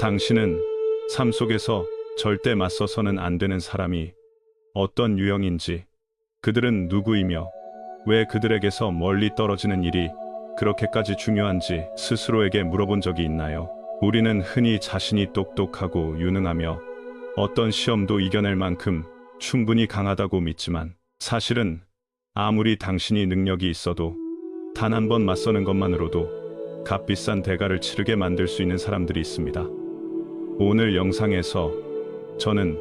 당신은 삶 속에서 절대 맞서서는 안 되는 사람이 어떤 유형인지, 그들은 누구이며 왜 그들에게서 멀리 떨어지는 일이 그렇게까지 중요한지 스스로에게 물어본 적이 있나요? 우리는 흔히 자신이 똑똑하고 유능하며 어떤 시험도 이겨낼 만큼 충분히 강하다고 믿지만 사실은 아무리 당신이 능력이 있어도 단 한 번 맞서는 것만으로도 값비싼 대가를 치르게 만들 수 있는 사람들이 있습니다. 오늘 영상에서 저는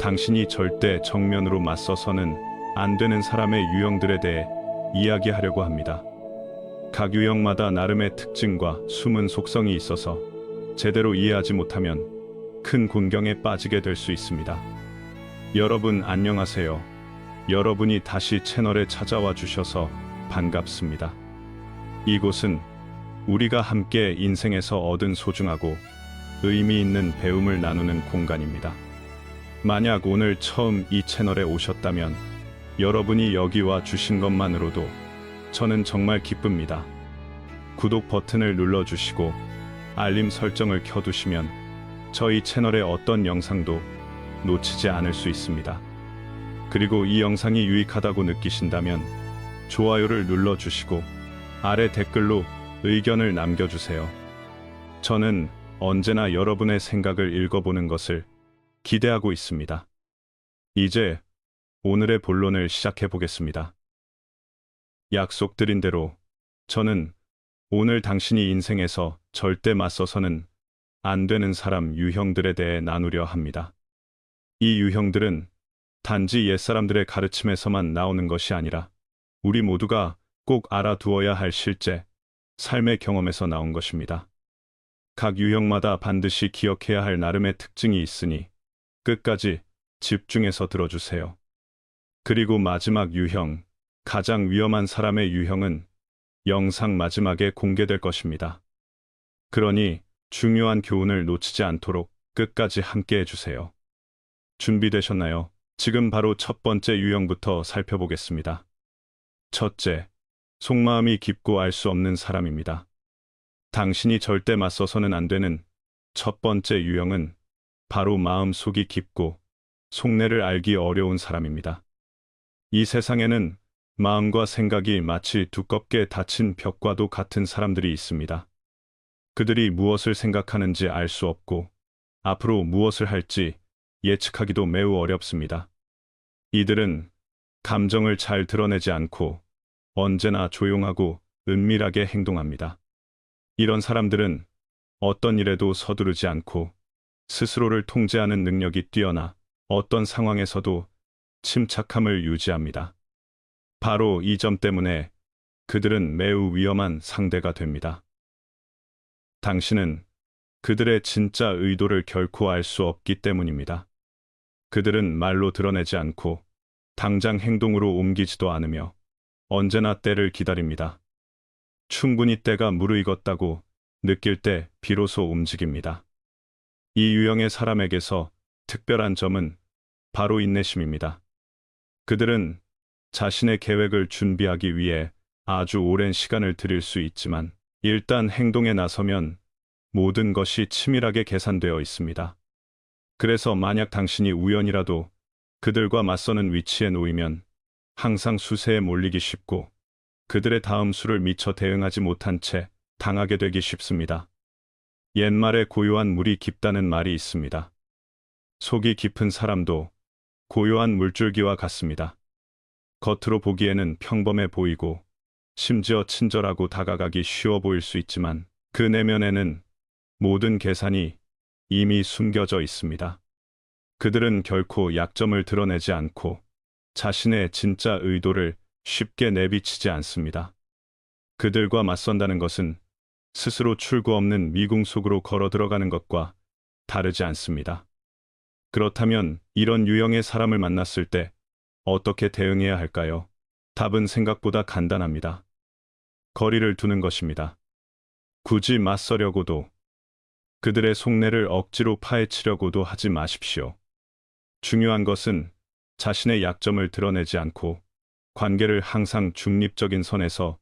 당신이 절대 정면으로 맞서서는 안 되는 사람의 유형들에 대해 이야기하려고 합니다. 각 유형마다 나름의 특징과 숨은 속성이 있어서 제대로 이해하지 못하면 큰 곤경에 빠지게 될 수 있습니다. 여러분 안녕하세요. 여러분이 다시 채널에 찾아와 주셔서 반갑습니다. 이곳은 우리가 함께 인생에서 얻은 소중하고 의미 있는 배움을 나누는 공간입니다. 만약 오늘 처음 이 채널에 오셨다면 여러분이 여기 와 주신 것만으로도 저는 정말 기쁩니다. 구독 버튼을 눌러주시고 알림 설정을 켜두시면 저희 채널의 어떤 영상도 놓치지 않을 수 있습니다. 그리고 이 영상이 유익하다고 느끼신다면 좋아요를 눌러주시고 아래 댓글로 의견을 남겨주세요. 저는 언제나 여러분의 생각을 읽어보는 것을 기대하고 있습니다. 이제 오늘의 본론을 시작해 보겠습니다. 약속드린 대로 저는 오늘 당신이 인생에서 절대 맞서서는 안 되는 사람 유형들에 대해 나누려 합니다. 이 유형들은 단지 옛사람들의 가르침에서만 나오는 것이 아니라 우리 모두가 꼭 알아두어야 할 실제 삶의 경험에서 나온 것입니다. 각 유형마다 반드시 기억해야 할 나름의 특징이 있으니 끝까지 집중해서 들어주세요. 그리고 마지막 유형, 가장 위험한 사람의 유형은 영상 마지막에 공개될 것입니다. 그러니 중요한 교훈을 놓치지 않도록 끝까지 함께 해주세요. 준비되셨나요? 지금 바로 첫 번째 유형부터 살펴보겠습니다. 첫째, 속마음이 깊고 알 수 없는 사람입니다. 당신이 절대 맞서서는 안 되는 첫 번째 유형은 바로 마음 속이 깊고 속내를 알기 어려운 사람입니다. 이 세상에는 마음과 생각이 마치 두껍게 닫힌 벽과도 같은 사람들이 있습니다. 그들이 무엇을 생각하는지 알 수 없고 앞으로 무엇을 할지 예측하기도 매우 어렵습니다. 이들은 감정을 잘 드러내지 않고 언제나 조용하고 은밀하게 행동합니다. 이런 사람들은 어떤 일에도 서두르지 않고 스스로를 통제하는 능력이 뛰어나 어떤 상황에서도 침착함을 유지합니다. 바로 이 점 때문에 그들은 매우 위험한 상대가 됩니다. 당신은 그들의 진짜 의도를 결코 알 수 없기 때문입니다. 그들은 말로 드러내지 않고 당장 행동으로 옮기지도 않으며 언제나 때를 기다립니다. 충분히 때가 무르익었다고 느낄 때 비로소 움직입니다. 이 유형의 사람에게서 특별한 점은 바로 인내심입니다. 그들은 자신의 계획을 준비하기 위해 아주 오랜 시간을 들일 수 있지만 일단 행동에 나서면 모든 것이 치밀하게 계산되어 있습니다. 그래서 만약 당신이 우연이라도 그들과 맞서는 위치에 놓이면 항상 수세에 몰리기 쉽고 그들의 다음 수를 미처 대응하지 못한 채 당하게 되기 쉽습니다. 옛말에 고요한 물이 깊다는 말이 있습니다. 속이 깊은 사람도 고요한 물줄기와 같습니다. 겉으로 보기에는 평범해 보이고 심지어 친절하고 다가가기 쉬워 보일 수 있지만 그 내면에는 모든 계산이 이미 숨겨져 있습니다. 그들은 결코 약점을 드러내지 않고 자신의 진짜 의도를 쉽게 내비치지 않습니다. 그들과 맞선다는 것은 스스로 출구 없는 미궁 속으로 걸어 들어가는 것과 다르지 않습니다. 그렇다면 이런 유형의 사람을 만났을 때 어떻게 대응해야 할까요? 답은 생각보다 간단합니다. 거리를 두는 것입니다. 굳이 맞서려고도 그들의 속내를 억지로 파헤치려고도 하지 마십시오. 중요한 것은 자신의 약점을 드러내지 않고 관계를 항상 중립적인 선에서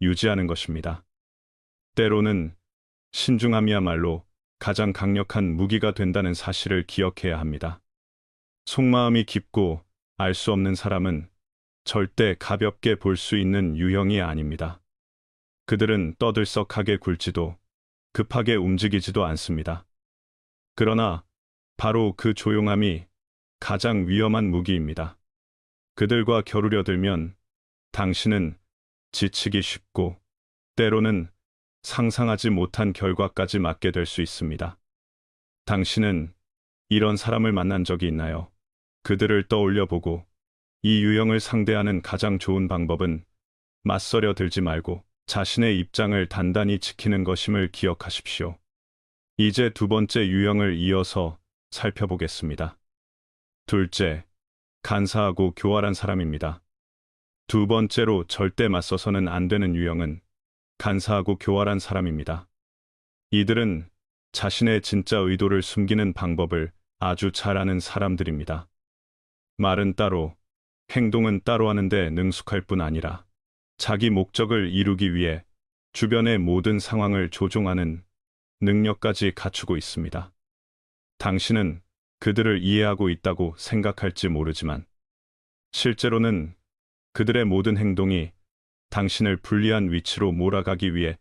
유지하는 것입니다. 때로는 신중함이야말로 가장 강력한 무기가 된다는 사실을 기억해야 합니다. 속마음이 깊고 알 수 없는 사람은 절대 가볍게 볼 수 있는 유형이 아닙니다. 그들은 떠들썩하게 굴지도 급하게 움직이지도 않습니다. 그러나 바로 그 조용함이 가장 위험한 무기입니다. 그들과 겨루려 들면 당신은 지치기 쉽고 때로는 상상하지 못한 결과까지 맞게 될 수 있습니다. 당신은 이런 사람을 만난 적이 있나요? 그들을 떠올려 보고 이 유형을 상대하는 가장 좋은 방법은 맞서려 들지 말고 자신의 입장을 단단히 지키는 것임을 기억하십시오. 이제 두 번째 유형을 이어서 살펴보겠습니다. 둘째, 간사하고 교활한 사람입니다. 두 번째로 절대 맞서서는 안 되는 유형은 간사하고 교활한 사람입니다. 이들은 자신의 진짜 의도를 숨기는 방법을 아주 잘 아는 사람들입니다. 말은 따로, 행동은 따로 하는데 능숙할 뿐 아니라 자기 목적을 이루기 위해 주변의 모든 상황을 조종하는 능력까지 갖추고 있습니다. 당신은 그들을 이해하고 있다고 생각할지 모르지만 실제로는 그들의 모든 행동이 당신을 불리한 위치로 몰아가기 위해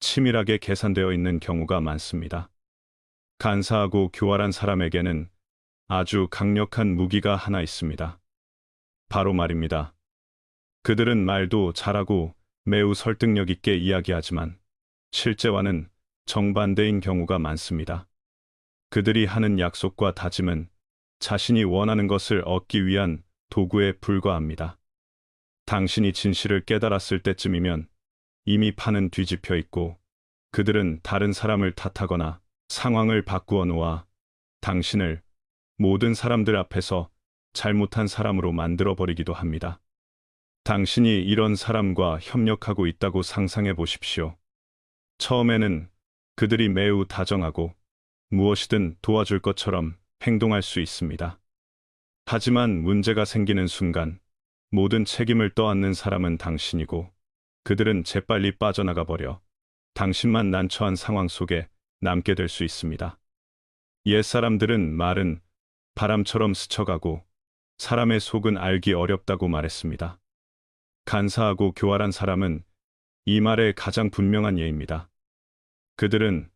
치밀하게 계산되어 있는 경우가 많습니다. 간사하고 교활한 사람에게는 아주 강력한 무기가 하나 있습니다. 바로 말입니다. 그들은 말도 잘하고 매우 설득력 있게 이야기하지만 실제와는 정반대인 경우가 많습니다. 그들이 하는 약속과 다짐은 자신이 원하는 것을 얻기 위한 도구에 불과합니다. 당신이 진실을 깨달았을 때쯤이면 이미 판은 뒤집혀 있고 그들은 다른 사람을 탓하거나 상황을 바꾸어 놓아 당신을 모든 사람들 앞에서 잘못한 사람으로 만들어 버리기도 합니다. 당신이 이런 사람과 협력하고 있다고 상상해 보십시오. 처음에는 그들이 매우 다정하고 무엇이든 도와줄 것처럼 행동할 수 있습니다. 하지만 문제가 생기는 순간 모든 책임을 떠안는 사람은 당신이고 그들은 재빨리 빠져나가 버려 당신만 난처한 상황 속에 남게 될 수 있습니다. 옛사람들은 말은 바람처럼 스쳐가고 사람의 속은 알기 어렵다고 말했습니다. 간사하고 교활한 사람은 이 말의 가장 분명한 예입니다. 그들은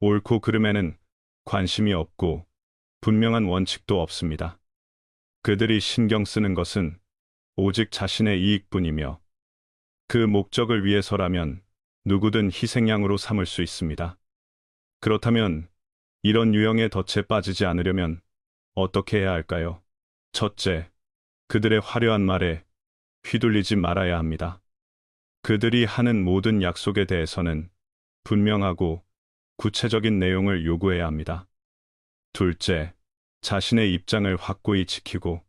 옳고 그름에는 관심이 없고 분명한 원칙도 없습니다. 그들이 신경 쓰는 것은 오직 자신의 이익뿐이며 그 목적을 위해서라면 누구든 희생양으로 삼을 수 있습니다. 그렇다면 이런 유형의 덫에 빠지지 않으려면 어떻게 해야 할까요? 첫째, 그들의 화려한 말에 휘둘리지 말아야 합니다. 그들이 하는 모든 약속에 대해서는 분명하고 구체적인 내용을 요구해야 합니다. 둘째, 자신의 입장을 확고히 지키고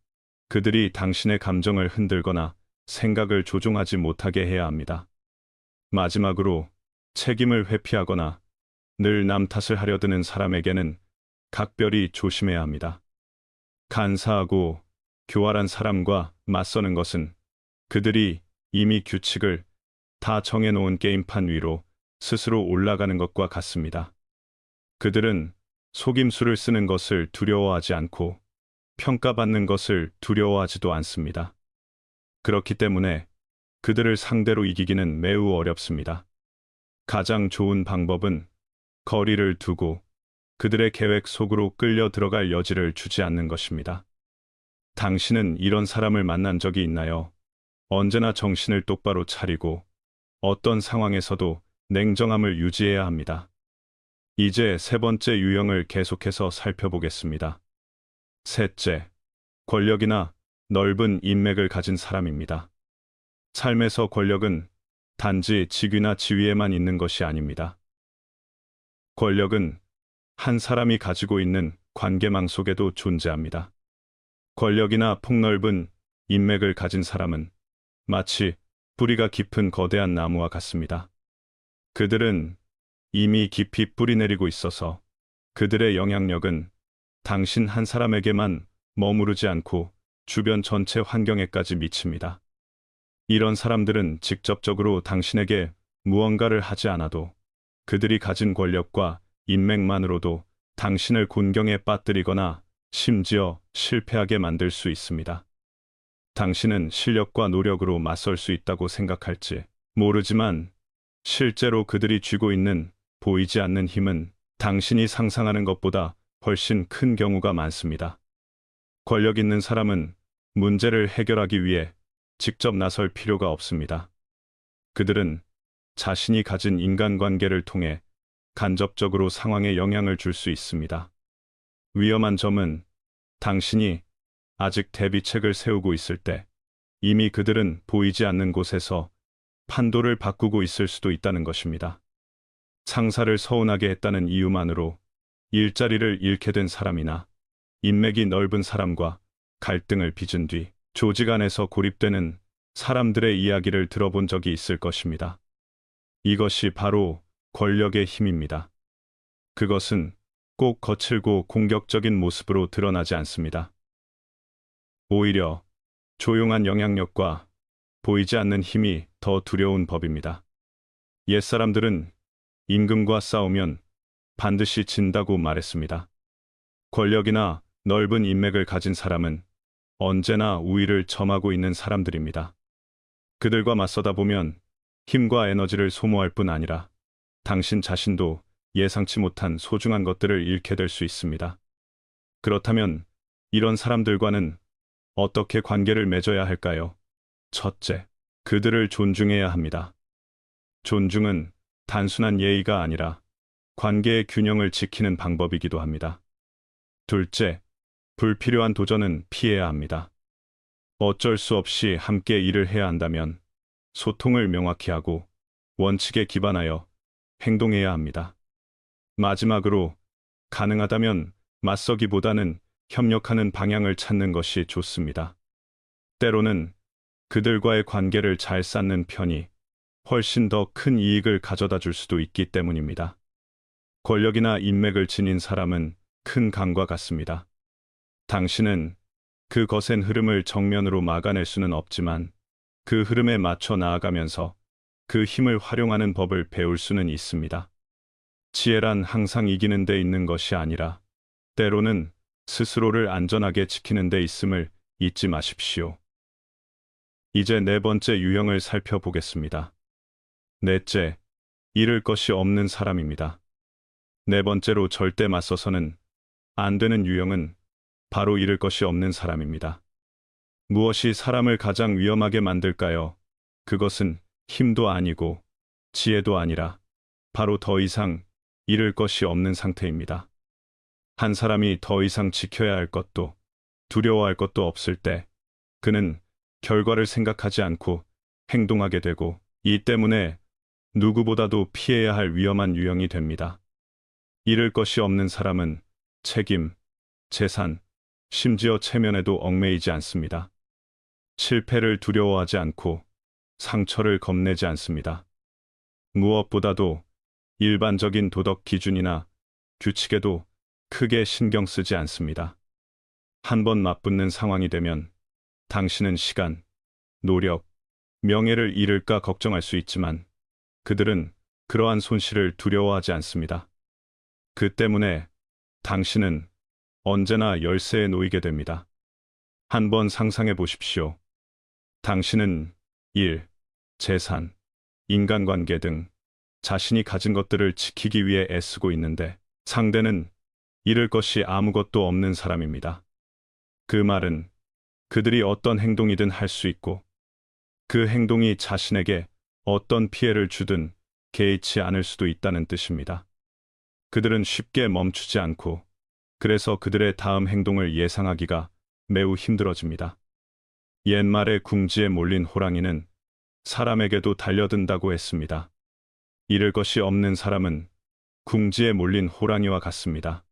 그들이 당신의 감정을 흔들거나 생각을 조종하지 못하게 해야 합니다. 마지막으로 책임을 회피하거나 늘 남 탓을 하려 드는 사람에게는 각별히 조심해야 합니다. 간사하고 교활한 사람과 맞서는 것은 그들이 이미 규칙을 다 정해놓은 게임판 위로 스스로 올라가는 것과 같습니다. 그들은 속임수를 쓰는 것을 두려워하지 않고 평가받는 것을 두려워하지도 않습니다. 그렇기 때문에 그들을 상대로 이기기는 매우 어렵습니다. 가장 좋은 방법은 거리를 두고 그들의 계획 속으로 끌려 들어갈 여지를 주지 않는 것입니다. 당신은 이런 사람을 만난 적이 있나요? 언제나 정신을 똑바로 차리고 어떤 상황에서도 냉정함을 유지해야 합니다. 이제 세 번째 유형을 계속해서 살펴보겠습니다. 셋째, 권력이나 넓은 인맥을 가진 사람입니다. 삶에서 권력은 단지 직위나 지위에만 있는 것이 아닙니다. 권력은 한 사람이 가지고 있는 관계망 속에도 존재합니다. 권력이나 폭넓은 인맥을 가진 사람은 마치 뿌리가 깊은 거대한 나무와 같습니다. 그들은 이미 깊이 뿌리 내리고 있어서 그들의 영향력은 당신 한 사람에게만 머무르지 않고 주변 전체 환경에까지 미칩니다. 이런 사람들은 직접적으로 당신에게 무언가를 하지 않아도 그들이 가진 권력과 인맥만으로도 당신을 곤경에 빠뜨리거나 심지어 실패하게 만들 수 있습니다. 당신은 실력과 노력으로 맞설 수 있다고 생각할지 모르지만 실제로 그들이 쥐고 있는 보이지 않는 힘은 당신이 상상하는 것보다 훨씬 큰 경우가 많습니다. 권력 있는 사람은 문제를 해결하기 위해 직접 나설 필요가 없습니다. 그들은 자신이 가진 인간관계를 통해 간접적으로 상황에 영향을 줄 수 있습니다. 위험한 점은 당신이 아직 대비책을 세우고 있을 때 이미 그들은 보이지 않는 곳에서 판도를 바꾸고 있을 수도 있다는 것입니다. 상사를 서운하게 했다는 이유만으로 일자리를 잃게 된 사람이나 인맥이 넓은 사람과 갈등을 빚은 뒤 조직 안에서 고립되는 사람들의 이야기를 들어본 적이 있을 것입니다. 이것이 바로 권력의 힘입니다. 그것은 꼭 거칠고 공격적인 모습으로 드러나지 않습니다. 오히려 조용한 영향력과 보이지 않는 힘이 더 두려운 법입니다. 옛사람들은 임금과 싸우면 반드시 진다고 말했습니다. 권력이나 넓은 인맥을 가진 사람은 언제나 우위를 점하고 있는 사람들입니다. 그들과 맞서다 보면 힘과 에너지를 소모할 뿐 아니라 당신 자신도 예상치 못한 소중한 것들을 잃게 될 수 있습니다. 그렇다면 이런 사람들과는 어떻게 관계를 맺어야 할까요? 첫째, 그들을 존중해야 합니다. 존중은 단순한 예의가 아니라 관계의 균형을 지키는 방법이기도 합니다. 둘째, 불필요한 도전은 피해야 합니다. 어쩔 수 없이 함께 일을 해야 한다면 소통을 명확히 하고 원칙에 기반하여 행동해야 합니다. 마지막으로 가능하다면 맞서기보다는 협력하는 방향을 찾는 것이 좋습니다. 때로는 그들과의 관계를 잘 쌓는 편이 훨씬 더 큰 이익을 가져다 줄 수도 있기 때문입니다. 권력이나 인맥을 지닌 사람은 큰 강과 같습니다. 당신은 그 거센 흐름을 정면으로 막아낼 수는 없지만 그 흐름에 맞춰 나아가면서 그 힘을 활용하는 법을 배울 수는 있습니다. 지혜란 항상 이기는 데 있는 것이 아니라 때로는 스스로를 안전하게 지키는 데 있음을 잊지 마십시오. 이제 네 번째 유형을 살펴보겠습니다. 넷째, 잃을 것이 없는 사람입니다. 네 번째로 절대 맞서서는 안 되는 유형은 바로 잃을 것이 없는 사람입니다. 무엇이 사람을 가장 위험하게 만들까요? 그것은 힘도 아니고 지혜도 아니라 바로 더 이상 잃을 것이 없는 상태입니다. 한 사람이 더 이상 지켜야 할 것도 두려워할 것도 없을 때 그는 결과를 생각하지 않고 행동하게 되고 이 때문에 누구보다도 피해야 할 위험한 유형이 됩니다. 잃을 것이 없는 사람은 책임, 재산, 심지어 체면에도 얽매이지 않습니다. 실패를 두려워하지 않고 상처를 겁내지 않습니다. 무엇보다도 일반적인 도덕 기준이나 규칙에도 크게 신경 쓰지 않습니다. 한 번 맞붙는 상황이 되면 당신은 시간, 노력, 명예를 잃을까 걱정할 수 있지만 그들은 그러한 손실을 두려워하지 않습니다. 그 때문에 당신은 언제나 열쇠에 놓이게 됩니다. 한번 상상해 보십시오. 당신은 일, 재산, 인간관계 등 자신이 가진 것들을 지키기 위해 애쓰고 있는데 상대는 잃을 것이 아무것도 없는 사람입니다. 그 말은 그들이 어떤 행동이든 할 수 있고 그 행동이 자신에게 어떤 피해를 주든 개의치 않을 수도 있다는 뜻입니다. 그들은 쉽게 멈추지 않고 그래서 그들의 다음 행동을 예상하기가 매우 힘들어집니다. 옛말에 궁지에 몰린 호랑이는 사람에게도 달려든다고 했습니다. 잃을 것이 없는 사람은 궁지에 몰린 호랑이와 같습니다.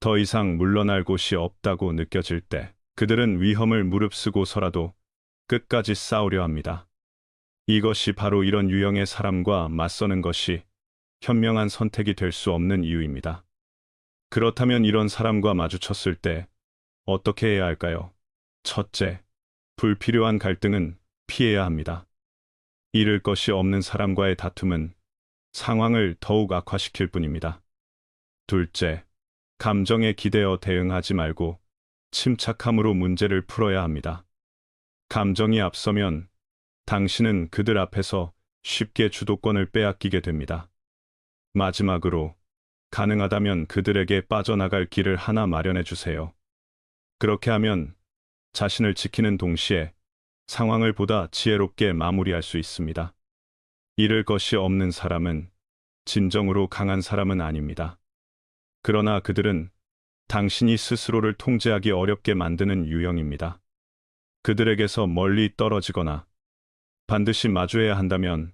더 이상 물러날 곳이 없다고 느껴질 때 그들은 위험을 무릅쓰고서라도 끝까지 싸우려 합니다. 이것이 바로 이런 유형의 사람과 맞서는 것이 현명한 선택이 될 수 없는 이유입니다. 그렇다면 이런 사람과 마주쳤을 때 어떻게 해야 할까요? 첫째, 불필요한 갈등은 피해야 합니다. 잃을 것이 없는 사람과의 다툼은 상황을 더욱 악화시킬 뿐입니다. 둘째, 감정에 기대어 대응하지 말고 침착함으로 문제를 풀어야 합니다. 감정이 앞서면 당신은 그들 앞에서 쉽게 주도권을 빼앗기게 됩니다. 마지막으로 가능하다면 그들에게 빠져나갈 길을 하나 마련해 주세요. 그렇게 하면 자신을 지키는 동시에 상황을 보다 지혜롭게 마무리할 수 있습니다. 잃을 것이 없는 사람은 진정으로 강한 사람은 아닙니다. 그러나 그들은 당신이 스스로를 통제하기 어렵게 만드는 유형입니다. 그들에게서 멀리 떨어지거나 반드시 마주해야 한다면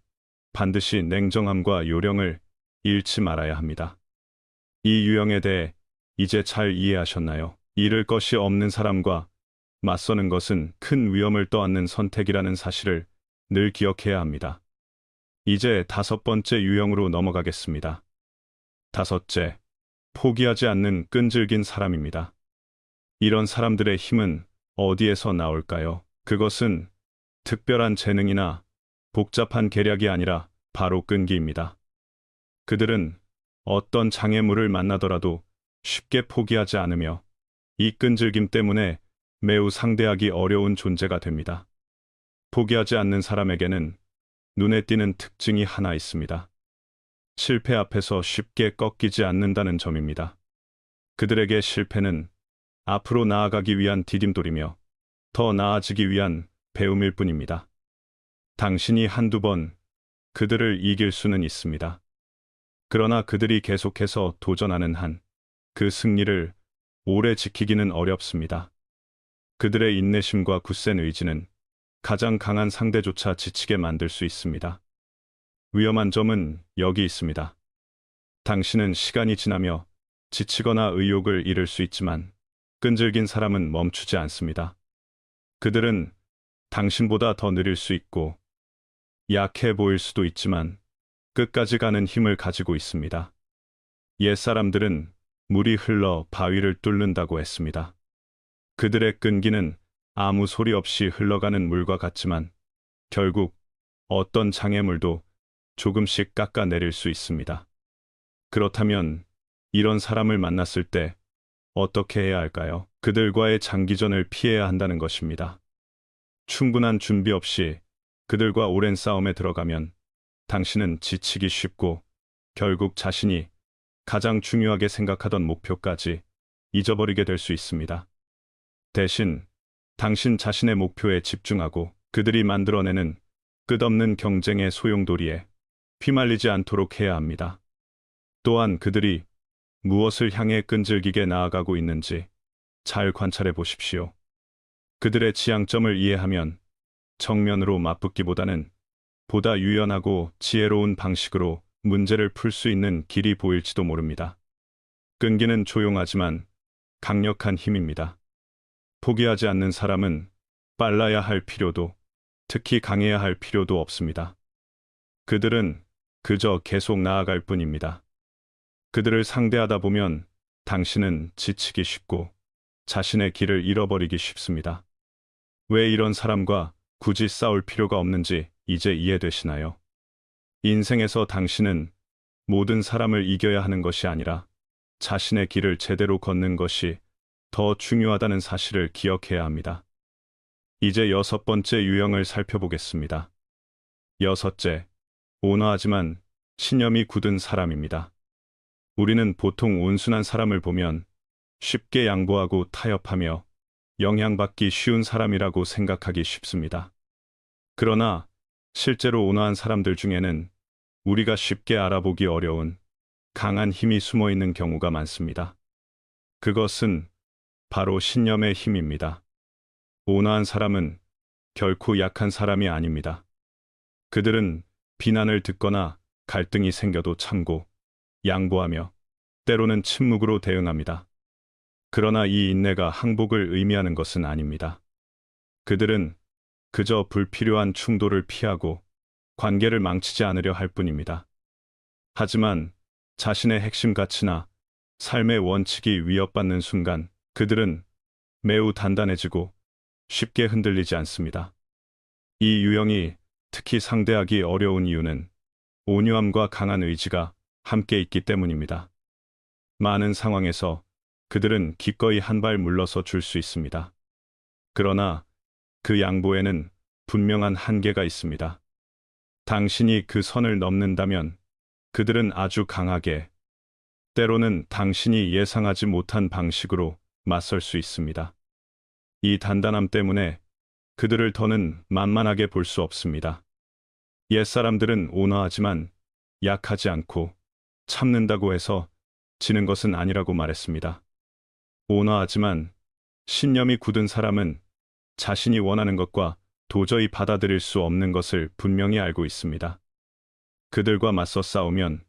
반드시 냉정함과 요령을 잃지 말아야 합니다. 이 유형에 대해 이제 잘 이해하셨나요? 잃을 것이 없는 사람과 맞서는 것은 큰 위험을 떠안는 선택이라는 사실을 늘 기억해야 합니다. 이제 다섯 번째 유형으로 넘어가겠습니다. 다섯째, 포기하지 않는 끈질긴 사람입니다. 이런 사람들의 힘은 어디에서 나올까요? 그것은 특별한 재능이나 복잡한 계략이 아니라 바로 끈기입니다. 그들은 어떤 장애물을 만나더라도 쉽게 포기하지 않으며 이 끈질김 때문에 매우 상대하기 어려운 존재가 됩니다. 포기하지 않는 사람에게는 눈에 띄는 특징이 하나 있습니다. 실패 앞에서 쉽게 꺾이지 않는다는 점입니다. 그들에게 실패는 앞으로 나아가기 위한 디딤돌이며 더 나아지기 위한 배움일 뿐입니다. 당신이 한두 번 그들을 이길 수는 있습니다. 그러나 그들이 계속해서 도전하는 한 그 승리를 오래 지키기는 어렵습니다. 그들의 인내심과 굳센 의지는 가장 강한 상대조차 지치게 만들 수 있습니다. 위험한 점은 여기 있습니다. 당신은 시간이 지나며 지치거나 의욕을 잃을 수 있지만 끈질긴 사람은 멈추지 않습니다. 그들은 당신보다 더 느릴 수 있고 약해 보일 수도 있지만 끝까지 가는 힘을 가지고 있습니다. 옛 사람들은 물이 흘러 바위를 뚫는다고 했습니다. 그들의 끈기는 아무 소리 없이 흘러가는 물과 같지만 결국 어떤 장애물도 조금씩 깎아내릴 수 있습니다. 그렇다면 이런 사람을 만났을 때 어떻게 해야 할까요? 그들과의 장기전을 피해야 한다는 것입니다. 충분한 준비 없이 그들과 오랜 싸움에 들어가면 당신은 지치기 쉽고 결국 자신이 가장 중요하게 생각하던 목표까지 잊어버리게 될 수 있습니다. 대신 당신 자신의 목표에 집중하고 그들이 만들어내는 끝없는 경쟁의 소용돌이에 휘말리지 않도록 해야 합니다. 또한 그들이 무엇을 향해 끈질기게 나아가고 있는지 잘 관찰해 보십시오. 그들의 지향점을 이해하면 정면으로 맞붙기보다는 보다 유연하고 지혜로운 방식으로 문제를 풀 수 있는 길이 보일지도 모릅니다. 끈기는 조용하지만 강력한 힘입니다. 포기하지 않는 사람은 빨라야 할 필요도, 특히 강해야 할 필요도 없습니다. 그들은 그저 계속 나아갈 뿐입니다. 그들을 상대하다 보면 당신은 지치기 쉽고 자신의 길을 잃어버리기 쉽습니다. 왜 이런 사람과 굳이 싸울 필요가 없는지 이제 이해되시나요? 인생에서 당신은 모든 사람을 이겨야 하는 것이 아니라 자신의 길을 제대로 걷는 것이 더 중요하다는 사실을 기억해야 합니다. 이제 여섯 번째 유형을 살펴보겠습니다. 여섯째, 온화하지만 신념이 굳은 사람입니다. 우리는 보통 온순한 사람을 보면 쉽게 양보하고 타협하며 영향받기 쉬운 사람이라고 생각하기 쉽습니다. 그러나 실제로 온화한 사람들 중에는 우리가 쉽게 알아보기 어려운 강한 힘이 숨어 있는 경우가 많습니다. 그것은 바로 신념의 힘입니다. 온화한 사람은 결코 약한 사람이 아닙니다. 그들은 비난을 듣거나 갈등이 생겨도 참고 양보하며 때로는 침묵으로 대응합니다. 그러나 이 인내가 항복을 의미하는 것은 아닙니다. 그들은 그저 불필요한 충돌을 피하고 관계를 망치지 않으려 할 뿐입니다. 하지만 자신의 핵심 가치나 삶의 원칙이 위협받는 순간 그들은 매우 단단해지고 쉽게 흔들리지 않습니다. 이 유형이 특히 상대하기 어려운 이유는 온유함과 강한 의지가 함께 있기 때문입니다. 많은 상황에서 그들은 기꺼이 한 발 물러서 줄 수 있습니다. 그러나 그 양보에는 분명한 한계가 있습니다. 당신이 그 선을 넘는다면 그들은 아주 강하게, 때로는 당신이 예상하지 못한 방식으로 맞설 수 있습니다. 이 단단함 때문에 그들을 더는 만만하게 볼 수 없습니다. 옛사람들은 온화하지만 약하지 않고 참는다고 해서 지는 것은 아니라고 말했습니다. 온화하지만 신념이 굳은 사람은 자신이 원하는 것과 도저히 받아들일 수 없는 것을 분명히 알고 있습니다. 그들과 맞서 싸우면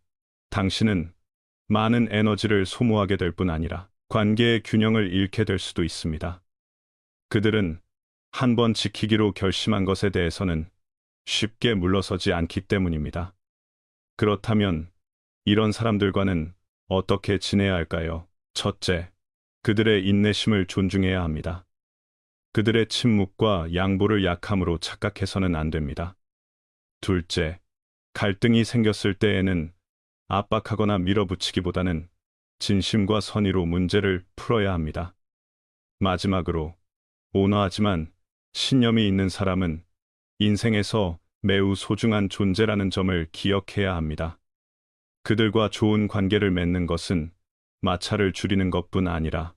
당신은 많은 에너지를 소모하게 될 뿐 아니라 관계의 균형을 잃게 될 수도 있습니다. 그들은 한 번 지키기로 결심한 것에 대해서는 쉽게 물러서지 않기 때문입니다. 그렇다면 이런 사람들과는 어떻게 지내야 할까요? 첫째, 그들의 인내심을 존중해야 합니다. 그들의 침묵과 양보를 약함으로 착각해서는 안 됩니다. 둘째, 갈등이 생겼을 때에는 압박하거나 밀어붙이기보다는 진심과 선의로 문제를 풀어야 합니다. 마지막으로, 온화하지만 신념이 있는 사람은 인생에서 매우 소중한 존재라는 점을 기억해야 합니다. 그들과 좋은 관계를 맺는 것은 마찰을 줄이는 것뿐 아니라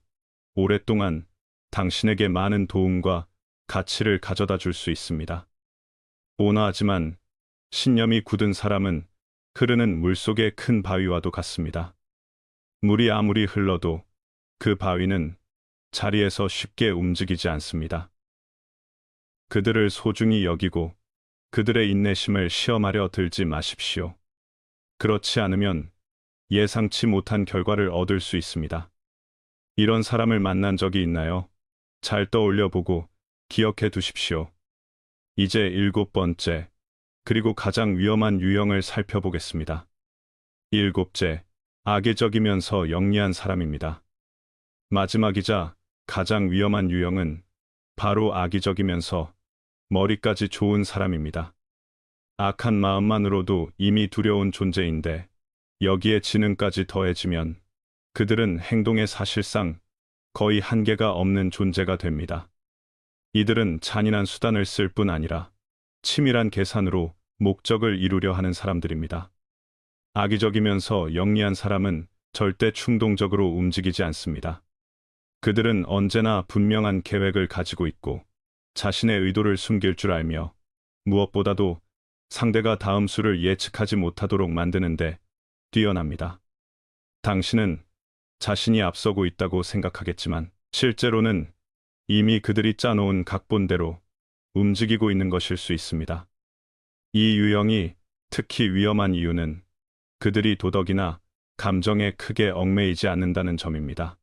오랫동안 당신에게 많은 도움과 가치를 가져다 줄 수 있습니다. 온화하지만 신념이 굳은 사람은 흐르는 물속의 큰 바위와도 같습니다. 물이 아무리 흘러도 그 바위는 자리에서 쉽게 움직이지 않습니다. 그들을 소중히 여기고 그들의 인내심을 시험하려 들지 마십시오. 그렇지 않으면 예상치 못한 결과를 얻을 수 있습니다. 이런 사람을 만난 적이 있나요? 잘 떠올려 보고 기억해 두십시오. 이제 일곱 번째, 그리고 가장 위험한 유형을 살펴보겠습니다. 일곱째, 악의적이면서 영리한 사람입니다. 마지막이자 가장 위험한 유형은 바로 악의적이면서 머리까지 좋은 사람입니다. 악한 마음만으로도 이미 두려운 존재인데 여기에 지능까지 더해지면 그들은 행동에 사실상 거의 한계가 없는 존재가 됩니다. 이들은 잔인한 수단을 쓸 뿐 아니라 치밀한 계산으로 목적을 이루려 하는 사람들입니다. 악의적이면서 영리한 사람은 절대 충동적으로 움직이지 않습니다. 그들은 언제나 분명한 계획을 가지고 있고 자신의 의도를 숨길 줄 알며 무엇보다도 상대가 다음 수를 예측하지 못하도록 만드는데 뛰어납니다. 당신은 자신이 앞서고 있다고 생각하겠지만 실제로는 이미 그들이 짜놓은 각본대로 움직이고 있는 것일 수 있습니다. 이 유형이 특히 위험한 이유는 그들이 도덕이나 감정에 크게 얽매이지 않는다는 점입니다.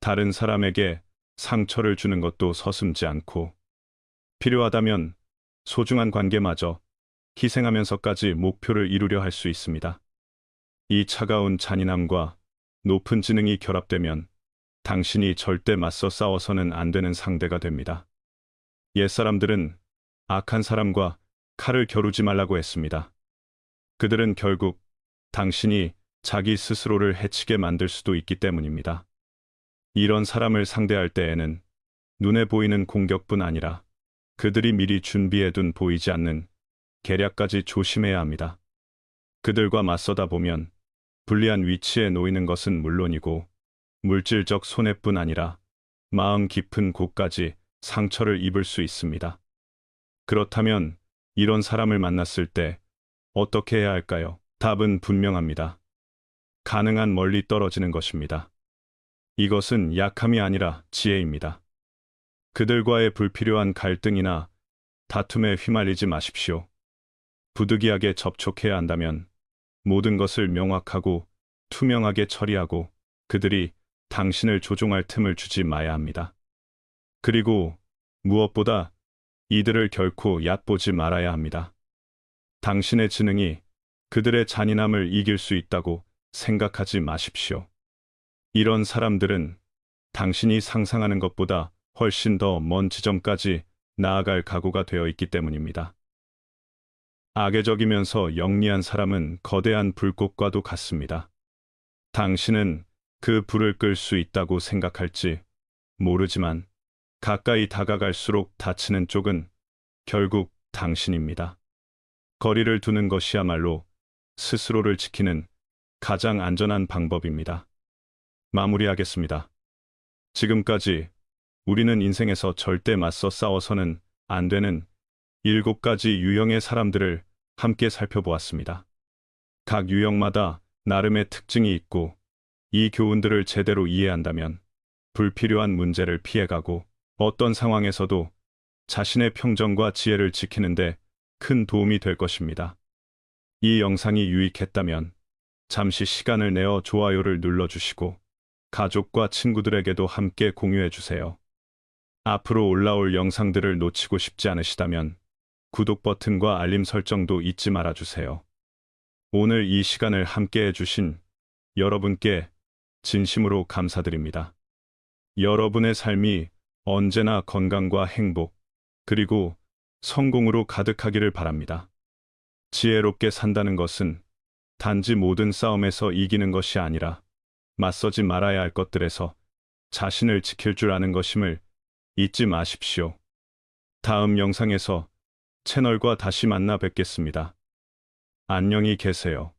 다른 사람에게 상처를 주는 것도 서슴지 않고 필요하다면 소중한 관계마저 희생하면서까지 목표를 이루려 할 수 있습니다. 이 차가운 잔인함과 높은 지능이 결합되면 당신이 절대 맞서 싸워서는 안 되는 상대가 됩니다. 옛사람들은 악한 사람과 칼을 겨루지 말라고 했습니다. 그들은 결국 당신이 자기 스스로를 해치게 만들 수도 있기 때문입니다. 이런 사람을 상대할 때에는 눈에 보이는 공격뿐 아니라 그들이 미리 준비해둔 보이지 않는 계략까지 조심해야 합니다. 그들과 맞서다 보면 불리한 위치에 놓이는 것은 물론이고 물질적 손해뿐 아니라 마음 깊은 곳까지 상처를 입을 수 있습니다. 그렇다면 이런 사람을 만났을 때 어떻게 해야 할까요? 답은 분명합니다. 가능한 멀리 떨어지는 것입니다. 이것은 약함이 아니라 지혜입니다. 그들과의 불필요한 갈등이나 다툼에 휘말리지 마십시오. 부득이하게 접촉해야 한다면 모든 것을 명확하고 투명하게 처리하고 그들이 당신을 조종할 틈을 주지 마야 합니다. 그리고 무엇보다 이들을 결코 얕보지 말아야 합니다. 당신의 지능이 그들의 잔인함을 이길 수 있다고 생각하지 마십시오. 이런 사람들은 당신이 상상하는 것보다 훨씬 더 먼 지점까지 나아갈 각오가 되어 있기 때문입니다. 악의적이면서 영리한 사람은 거대한 불꽃과도 같습니다. 당신은 그 불을 끌 수 있다고 생각할지 모르지만 가까이 다가갈수록 다치는 쪽은 결국 당신입니다. 거리를 두는 것이야말로 스스로를 지키는 가장 안전한 방법입니다. 마무리하겠습니다. 지금까지 우리는 인생에서 절대 맞서 싸워서는 안 되는 일곱 가지 유형의 사람들을 함께 살펴보았습니다. 각 유형마다 나름의 특징이 있고 이 교훈들을 제대로 이해한다면 불필요한 문제를 피해가고 어떤 상황에서도 자신의 평정과 지혜를 지키는데 큰 도움이 될 것입니다. 이 영상이 유익했다면 잠시 시간을 내어 좋아요를 눌러주시고 가족과 친구들에게도 함께 공유해 주세요. 앞으로 올라올 영상들을 놓치고 싶지 않으시다면 구독 버튼과 알림 설정도 잊지 말아 주세요. 오늘 이 시간을 함께 해주신 여러분께 진심으로 감사드립니다. 여러분의 삶이 언제나 건강과 행복, 그리고 성공으로 가득하기를 바랍니다. 지혜롭게 산다는 것은 단지 모든 싸움에서 이기는 것이 아니라 맞서지 말아야 할 것들에서 자신을 지킬 줄 아는 것임을 잊지 마십시오. 다음 영상에서 채널과 다시 만나 뵙겠습니다. 안녕히 계세요.